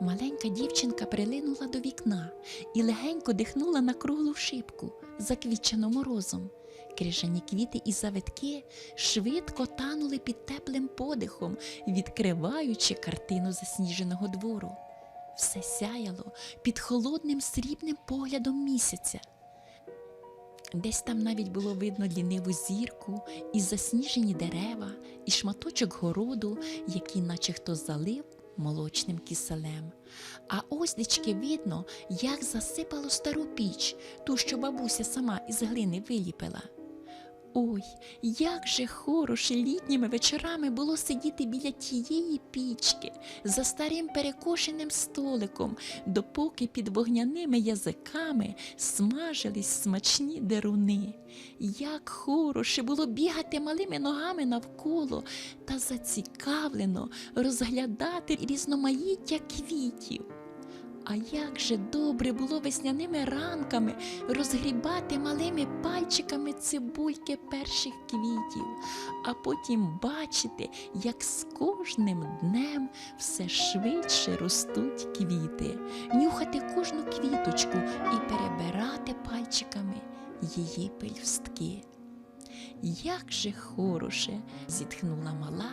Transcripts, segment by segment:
Маленька дівчинка прилинула до вікна і легенько дихнула на круглу шибку, заквічену морозом. Крижані квіти і завитки швидко танули під теплим подихом, відкриваючи картину засніженого двору. Все сяяло під холодним срібним поглядом місяця. Десь там навіть було видно ліниву зірку, і засніжені дерева, і шматочок городу, який наче хто залив молочним киселем. А ось дички видно, як засипало стару піч, ту, що бабуся сама із глини виліпила. Ой, як же хороше літніми вечорами було сидіти біля тієї пічки за старим перекошеним столиком, допоки під вогняними язиками смажились смачні деруни. Як хороше було бігати малими ногами навколо та зацікавлено розглядати різноманіття квітів. А як же добре було весняними ранками розгрібати малими пальчиками цибульки перших квітів, а потім бачити, як з кожним днем все швидше ростуть квіти, нюхати кожну квіточку і перебирати пальчиками її пелюстки. Як же хороше, зітхнула мала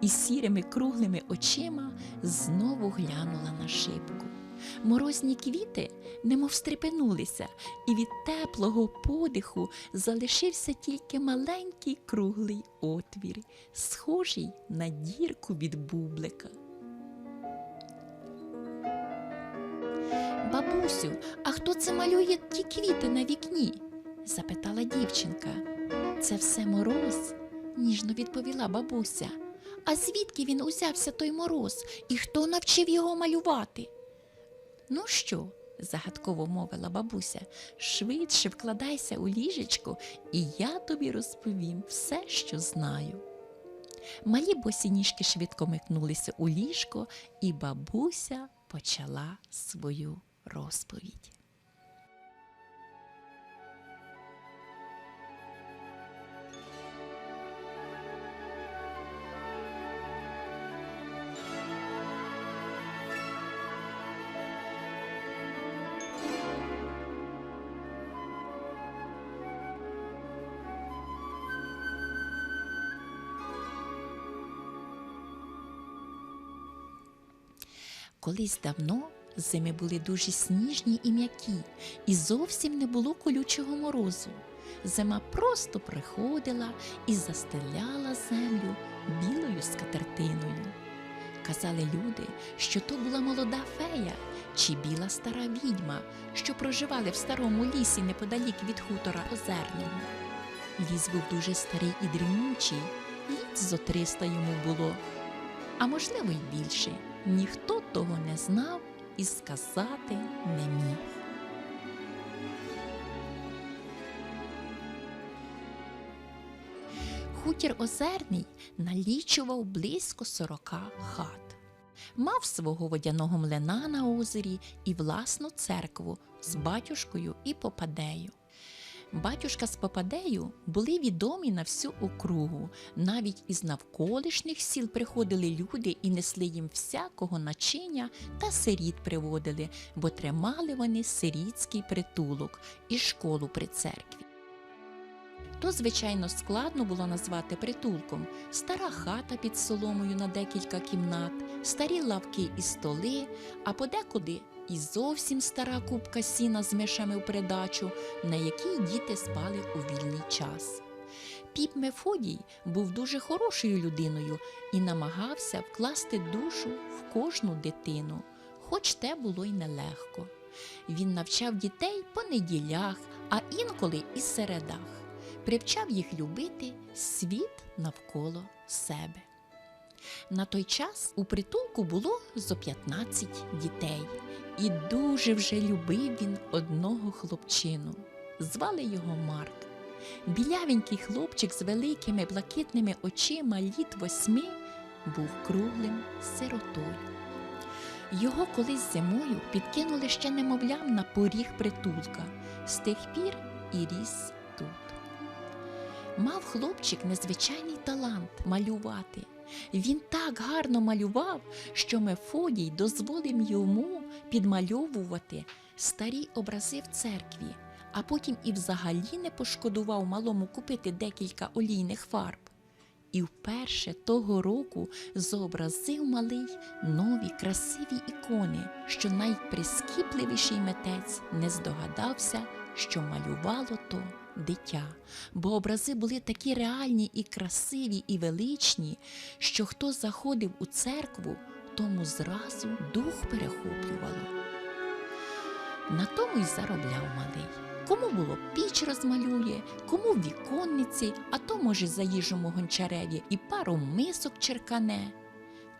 і сірими круглими очима знову глянула на шибку. Морозні квіти немов стрепенулися, і від теплого подиху залишився тільки маленький круглий отвір, схожий на дірку від бублика. Бабусю, а хто це малює ті квіти на вікні? запитала дівчинка. Це все мороз, ніжно відповіла бабуся. А звідки він узявся той мороз і хто навчив його малювати? Ну що? загадково мовила бабуся, швидше вкладайся у ліжечко, і я тобі розповім все, що знаю. Малі босі ніжки швидко микнулися у ліжко, і бабуся почала свою розповідь. Колись давно зими були дуже сніжні і м'які, і зовсім не було колючого морозу. Зима просто приходила і застеляла землю білою скатертиною. Казали люди, що то була молода фея чи біла стара відьма, що проживали в старому лісі неподалік від хутора озерного. Ліс був дуже старий і дрімучий, літ зо триста йому було, а можливо й більше. Ніхто того не знав і сказати не міг. Хутір озерний налічував близько сорока хат. Мав свого водяного млина на озері і власну церкву з батюшкою і попадею. Батюшка з Попадею були відомі на всю округу. Навіть із навколишніх сіл приходили люди і несли їм всякого начиня та сиріт приводили, бо тримали вони сирітський притулок і школу при церкві. То, звичайно, складно було назвати притулком стара хата під соломою на декілька кімнат, старі лавки і столи, а подекуди і зовсім стара купка сіна з мишами в придачу, на якій діти спали у вільний час. Піп Мефодій був дуже хорошою людиною і намагався вкласти душу в кожну дитину, хоч те було й нелегко. Він навчав дітей по неділях, а інколи і середах, привчав їх любити світ навколо себе. На той час у притулку було зо 15 дітей, і дуже вже любив він одного хлопчину. Звали його Марк. Білявенький хлопчик з великими блакитними очима літ восьми був круглим сиротою. Його колись зимою підкинули ще немовлям на поріг притулка, з тих пір і ріс тут. Мав хлопчик незвичайний талант малювати. Він так гарно малював, що Мефодій дозволив йому підмальовувати старі образи в церкві, а потім і взагалі не пошкодував малому купити декілька олійних фарб. І вперше того року зобразив малий нові красиві ікони, що найприскіпливіший митець не здогадався, що малювало то дитя, бо образи були такі реальні і красиві і величні, що хто заходив у церкву, тому зразу дух перехоплювало. На тому й заробляв малий. Кому було піч розмалює, кому віконниці, а то, може, заїжджому гончареві і пару мисок черкане.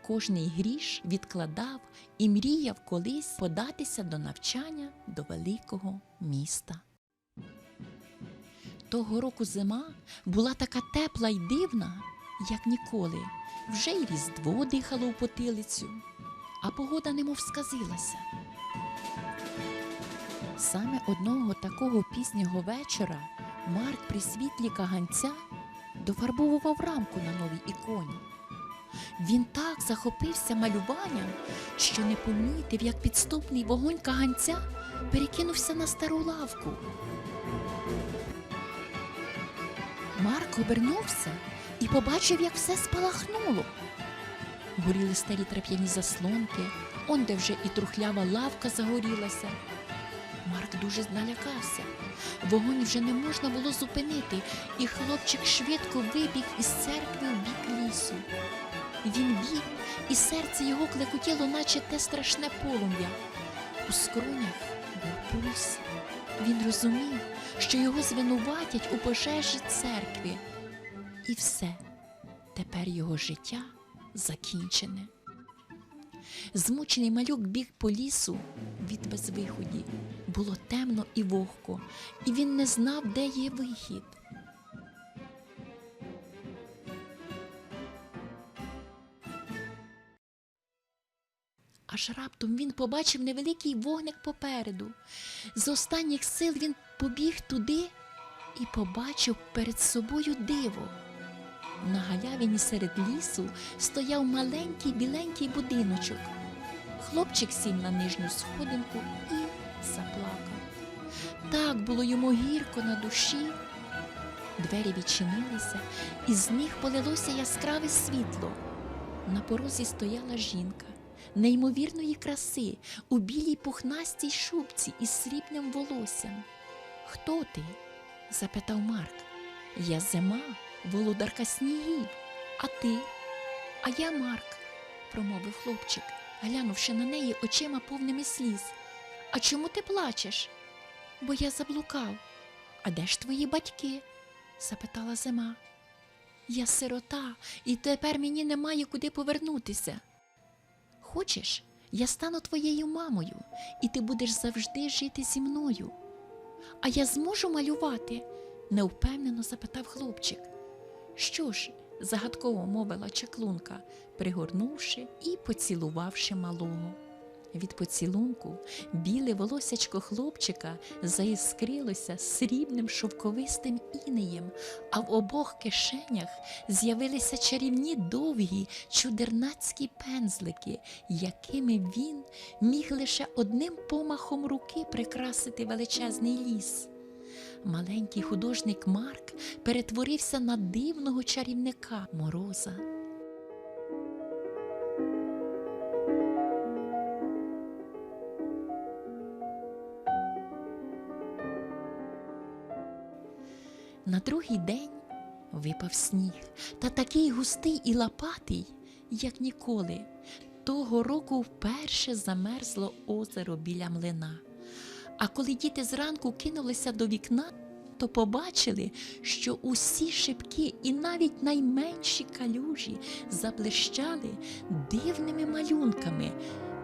Кожний гріш відкладав і мріяв колись податися до навчання до великого міста. Того року зима була така тепла й дивна, як ніколи. Вже й різдво дихало у потилицю, а погода немов сказилася. Саме одного такого пізнього вечора Марк при світлі каганця дофарбовував рамку на новій іконі. Він так захопився малюванням, що не помітив, як підступний вогонь каганця перекинувся на стару лавку. Марк обернувся і побачив, як все спалахнуло. Горіли старі трап'яні заслонки, он де вже і трухлява лавка загорілася. Марк дуже налякався. Вогонь вже не можна було зупинити, і хлопчик швидко вибіг із церкви в бік лісу. Він біг, і серце його клекотіло, наче те страшне полум'я. У скронях був пульс. Він розумів, що його звинуватять у пожежі церкві. І все, тепер його життя закінчене. Змучений малюк біг по лісу від безвиході. Було темно і вогко, і він не знав, де є вихід. Аж раптом він побачив невеликий вогник попереду. З останніх сил він побіг туди і побачив перед собою диво. На галявині серед лісу стояв маленький біленький будиночок. Хлопчик сів на нижню сходинку і заплакав. Так було йому гірко на душі. Двері відчинилися, і з них полилося яскраве світло. На порозі стояла жінка неймовірної краси у білій пухнастій шубці із срібним волоссям. Хто ти? запитав Марк. Я зима, володарка снігів. А ти? А я Марк, промовив хлопчик, глянувши на неї очима повними сліз. А чому ти плачеш? Бо я заблукав. А де ж твої батьки? запитала зима. Я сирота, і тепер мені немає куди повернутися. Хочеш, я стану твоєю мамою, і ти будеш завжди жити зі мною. А я зможу малювати? невпевнено запитав хлопчик. Що ж, загадково мовила чаклунка, пригорнувши і поцілувавши малого. Від поцілунку біле волосячко хлопчика заіскрилося срібним шовковистим інеєм, а в обох кишенях з'явилися чарівні довгі чудернацькі пензлики, якими він міг лише одним помахом руки прикрасити величезний ліс. Маленький художник Марк перетворився на дивного чарівника мороза. На другий день випав сніг, та такий густий і лопатий, як ніколи. Того року вперше замерзло озеро біля млина. А коли діти зранку кинулися до вікна, то побачили, що усі шибки і навіть найменші калюжі заблищали дивними малюнками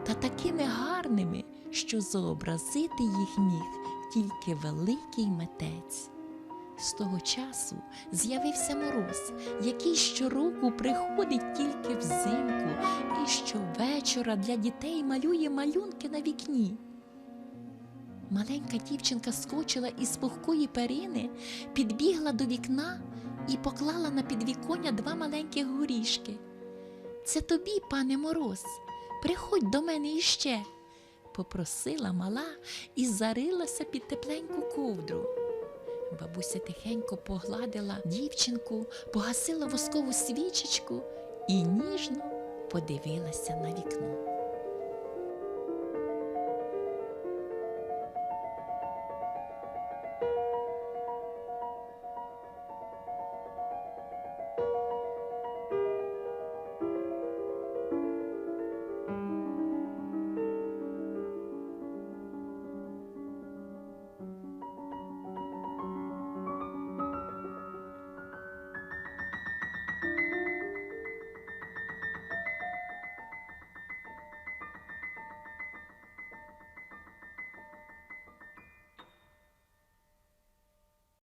та такими гарними, що зобразити їх міг тільки великий митець. З того часу з'явився мороз, який щороку приходить тільки взимку і щовечора для дітей малює малюнки на вікні. Маленька дівчинка скочила із пухкої перини, підбігла до вікна і поклала на підвіконня два маленьких горішки. Це тобі, пане мороз, приходь до мене іще, попросила мала і зарилася під тепленьку ковдру. Бабуся тихенько погладила дівчинку, погасила воскову свічечку і ніжно подивилася на вікно.